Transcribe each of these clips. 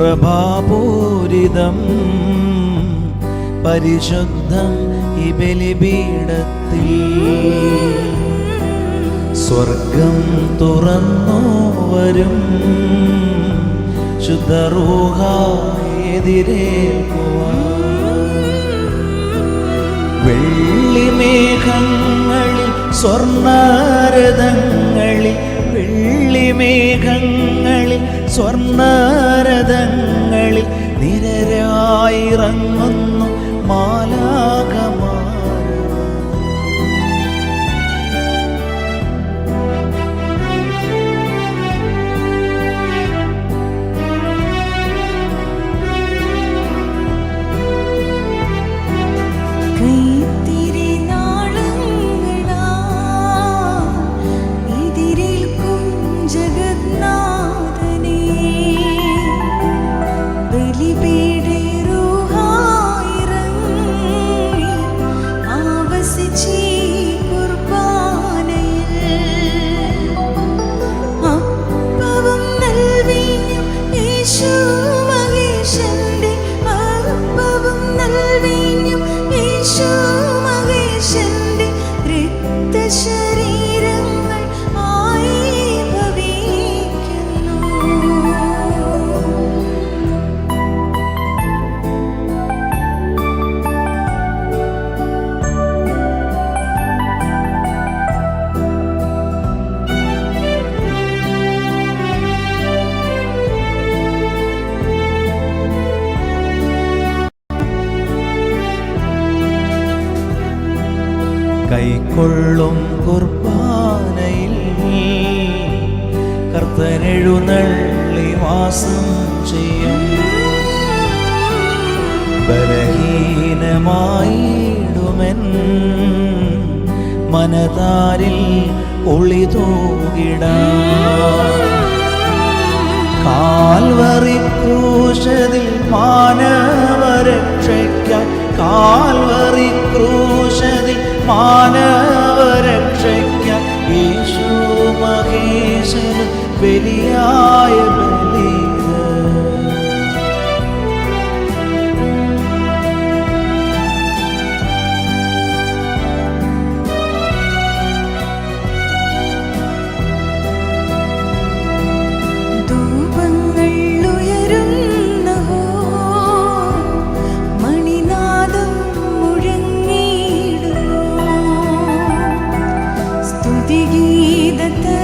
പ്രഭാപൂരിതം പരിശുദ്ധം ഈ ബലിപീഠത്തിൽ. സ്വർഗം തുറന്നു വരും. ശുദ്ധറൂഹായെതിരേൽക്കുവാൻ വെള്ളിമേഘങ്ങളിൽ വെള്ളി വെള്ളിമേഘങ്ങളിൽ സ്വർണരഥങ്ങളിൽ നിരരായിറങ്ങുന്നു മാലാകമാർ കൈക്കൊള്ളും കുർബാനയിൽ. കർത്തനെഴുന്നള്ളി വാസം ചെയ്യും. ബലഹീനമായിടുമെൻ. മനതാരിൽ ഒളിതൂകിട. കാൽവറി ക്രൂശതിൽ മാനവരക്ഷയ്ക്ക. കാൽവറി ക്രൂശതിൽ മാനവരക്ഷയ്ക്ക യേശു മഹേശന് ബലിയായ digida te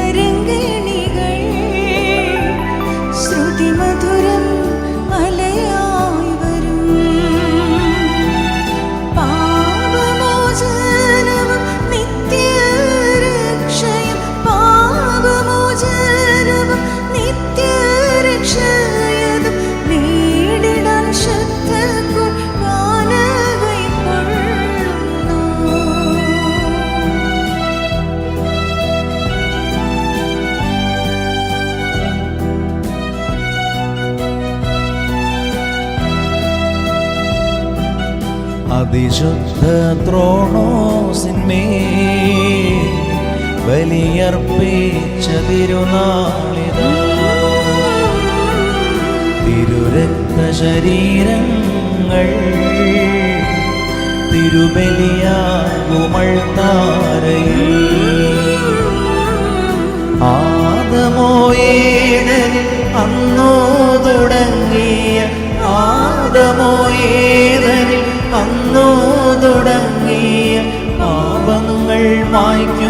അതിശുദ്ധ ത്രോണോസിന്മേ ബലിയർപ്പിച്ച തിരുനാളിത. തിരുരക്ത ശരീരങ്ങൾ തിരുബലിയാകുമൾത്താരയിൽ. ആദമോയേതനിൽ അന്നോ തുടങ്ങിയ ആദമോയേതനിൽ അന്നോ തുടങ്ങിയ പാപങ്ങൾ ദിവ്യബലി